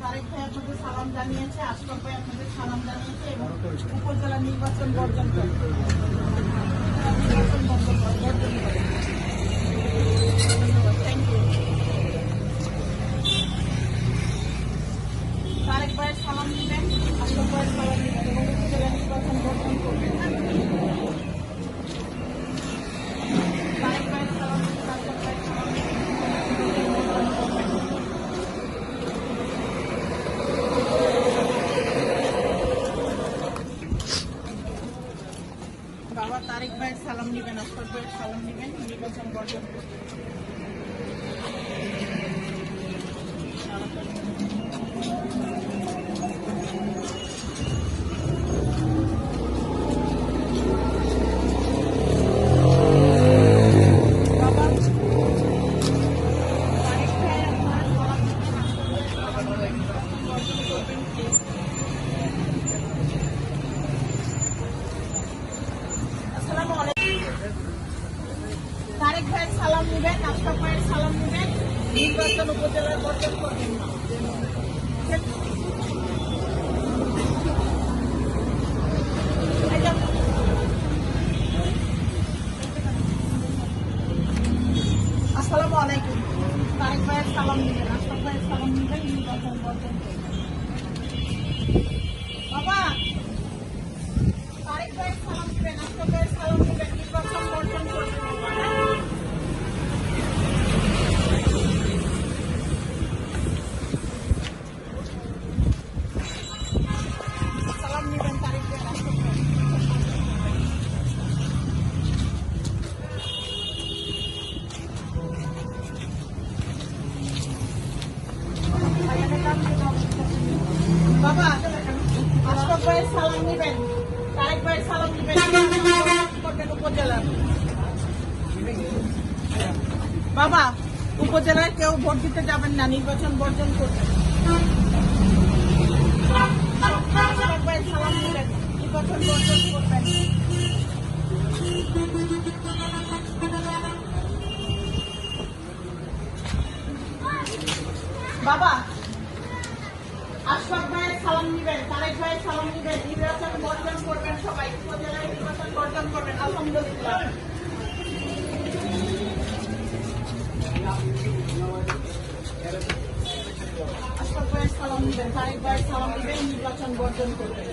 তারেক ভাই আপনাদের সালাম জানিয়েছে, আশরাফ ভাই আপনাদের সালাম জানিয়েছে এবং উপজেলা নির্বাচন বর্জন করে তারেক ভাইয়ের সালাম নেবেন আসফার ভাইয়ের সালাম নেবেন নির্বাচন বর্জন সালাম নেবেন আশরাফ ভাইয়ের সালাম নেবেন নির্বাচন উপজেলার বর্জন করবেন না। আসসালামু আলাইকুম। তারেক ভাইয়ের সালাম নেবেন আশরাফ ভাইয়ের সালাম নেবেন নির্বাচন বর্জন করবেন সালাম সালাম উপজেলার। বাবা, উপজেলায় কেউ ভোট দিতে যাবেন না, নির্বাচন বর্জন করবেন সালাম নেবেন, নির্বাচন করবেন। বাবা আশফাক ভাইয়ের সালাম নিবেন তারেক ভাইয়ের সালাম নিবেন নির্বাচন বর্জন করবেন সবাই উপজেলায় বর্জন করবেন, আলহামদুলিল্লাহ। আশফাক ভাইয়ের সালাম নিবেন তারেক ভাইয়ের সালাম নিবেন নির্বাচন বর্জন করবেন।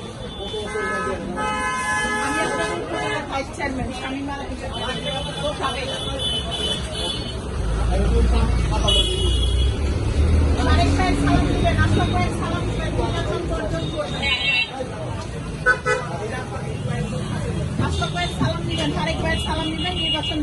আমি আপনার ভাইস চেয়ারম্যান, শামীমা ও some